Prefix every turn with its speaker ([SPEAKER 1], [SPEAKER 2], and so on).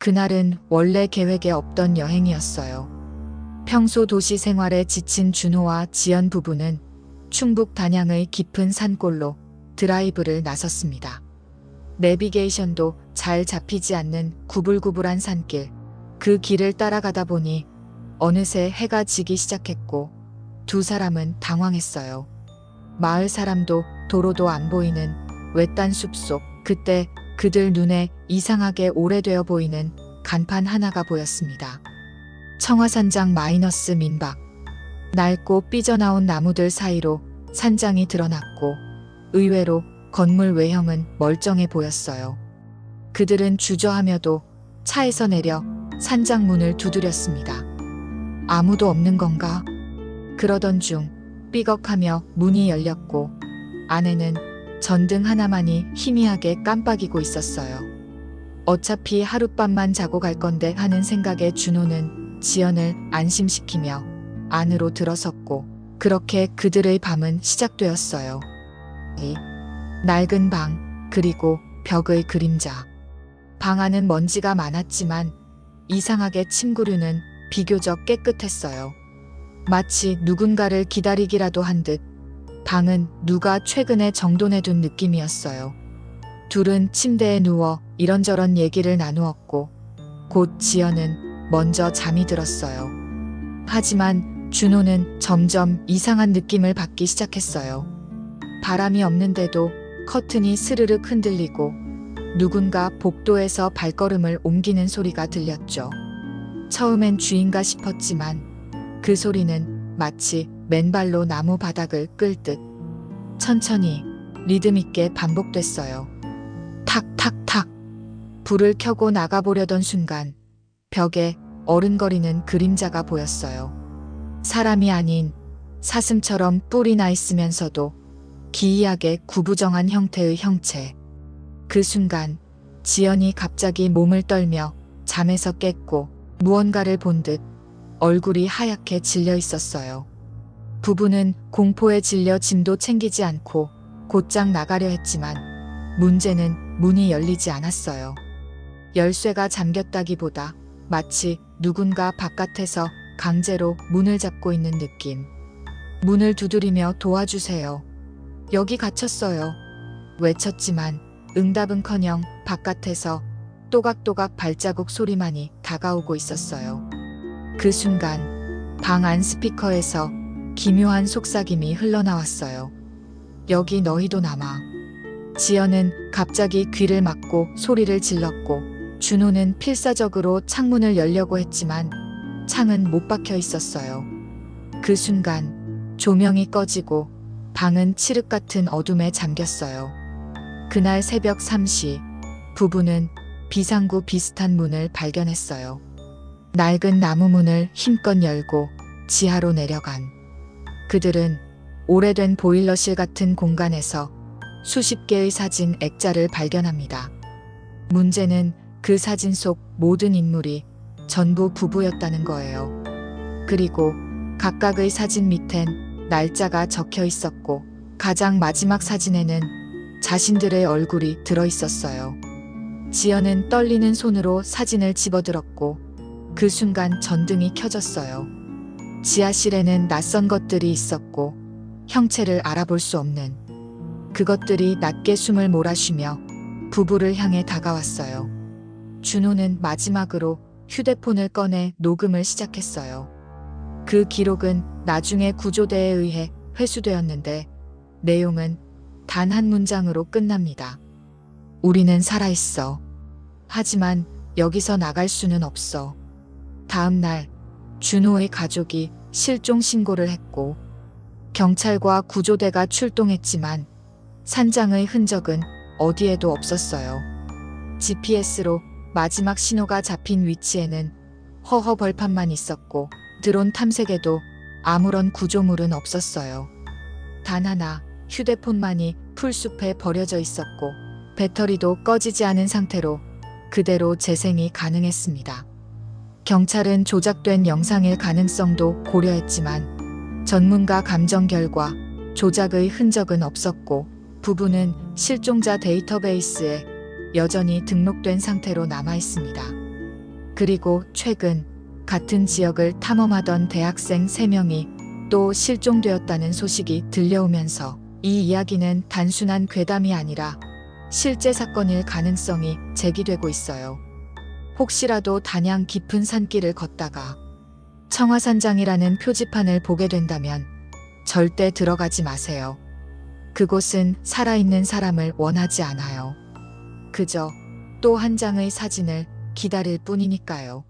[SPEAKER 1] 그날은 원래 계획에 없던 여행이었어요. 평소 도시 생활에 지친 준호와 지연 부부는 충북 단양의 깊은 산골로 드라이브를 나섰습니다. 내비게이션도 잘 잡히지 않는 구불구불한 산길. 그 길을 따라가다 보니 어느새 해가 지기 시작했고 두 사람은 당황했어요. 마을 사람도 도로도 안 보이는 외딴 숲속. 그때 그들 눈에 이상하게 오래되어 보이는 간판 하나가 보였습니다. 청화산장 마이너스 민박. 낡고 삐져나온 나무들 사이로 산장이 드러났고 의외로 건물 외형은 멀쩡해 보였어요. 그들은 주저하며도 차에서 내려 산장 문을 두드렸습니다. 아무도 없는 건가? 그러던 중 삐걱하며 문이 열렸고 안에는 전등 하나만이 희미하게 깜빡이고 있었어요. 어차피 하룻밤만 자고 갈 건데 하는 생각에 준호는 지연을 안심시키며 안으로 들어섰고 그렇게 그들의 밤은 시작되었어요. 이 낡은 방 그리고 벽의 그림자. 방 안은 먼지가 많았지만 이상하게 침구류는 비교적 깨끗했어요. 마치 누군가를 기다리기라도 한 듯 방은 누가 최근에 정돈해둔 느낌이었어요. 둘은 침대에 누워 이런저런 얘기를 나누었고 곧 지연은 먼저 잠이 들었어요. 하지만 준호는 점점 이상한 느낌을 받기 시작했어요. 바람이 없는데도 커튼이 스르륵 흔들리고 누군가 복도에서 발걸음을 옮기는 소리가 들렸죠. 처음엔 주인가 싶었지만 그 소리는 마치 맨발로 나무 바닥을 끌듯 천천히 리듬 있게 반복됐어요. 탁탁탁 불을 켜고 나가보려던 순간 벽에 어른거리는 그림자가 보였어요. 사람이 아닌 사슴처럼 뿔이 나 있으면서도 기이하게 구부정한 형태의 형체. 그 순간 지연이 갑자기 몸을 떨며 잠에서 깼고 무언가를 본 듯 얼굴이 하얗게 질려 있었어요. 부부는 공포에 질려 짐도 챙기지 않고 곧장 나가려 했지만 문제는 문이 열리지 않았어요. 열쇠가 잠겼다기보다 마치 누군가 바깥에서 강제로 문을 잡고 있는 느낌. 문을 두드리며 도와주세요. 여기 갇혔어요. 외쳤지만 응답은커녕 바깥에서 또각또각 발자국 소리만이 다가오고 있었어요. 그 순간 방 안 스피커에서 기묘한 속삭임이 흘러나왔어요. 여기 너희도 남아. 지연은 갑자기 귀를 막고 소리를 질렀고 준호는 필사적으로 창문을 열려고 했지만 창은 못 박혀 있었어요. 그 순간 조명이 꺼지고 방은 칠흑 같은 어둠에 잠겼어요. 그날 새벽 3시 부부는 비상구 비슷한 문을 발견했어요. 낡은 나무 문을 힘껏 열고 지하로 내려간 그들은 오래된 보일러실 같은 공간에서 수십 개의 사진 액자를 발견합니다. 문제는 그 사진 속 모든 인물이 전부 부부였다는 거예요. 그리고 각각의 사진 밑엔 날짜가 적혀 있었고 가장 마지막 사진에는 자신들의 얼굴이 들어 있었어요. 지연은 떨리는 손으로 사진을 집어들었고 그 순간 전등이 켜졌어요. 지하실에는 낯선 것들이 있었고 형체를 알아볼 수 없는 그것들이 낮게 숨을 몰아쉬며 부부를 향해 다가왔어요. 준호는 마지막으로 휴대폰을 꺼내 녹음을 시작했어요. 그 기록은 나중에 구조대에 의해 회수되었는데 내용은 단 한 문장으로 끝납니다. 우리는 살아있어. 하지만 여기서 나갈 수는 없어. 다음 날 준호의 가족이 실종 신고를 했고 경찰과 구조대가 출동했지만 산장의 흔적은 어디에도 없었어요. GPS로 마지막 신호가 잡힌 위치에는 허허 벌판만 있었고 드론 탐색에도 아무런 구조물은 없었어요. 단 하나 휴대폰만이 풀숲에 버려져 있었고 배터리도 꺼지지 않은 상태로 그대로 재생이 가능했습니다. 경찰은 조작된 영상일 가능성도 고려했지만 전문가 감정 결과 조작의 흔적은 없었고 부부는 실종자 데이터베이스에 여전히 등록된 상태로 남아 있습니다. 그리고 최근 같은 지역을 탐험하던 대학생 3명이 또 실종되었다는 소식이 들려오면서 이 이야기는 단순한 괴담이 아니라 실제 사건일 가능성이 제기되고 있어요. 혹시라도 단양 깊은 산길을 걷다가 청화산장이라는 표지판을 보게 된다면 절대 들어가지 마세요. 그곳은 살아있는 사람을 원하지 않아요. 그저 또 한 장의 사진을 기다릴 뿐이니까요.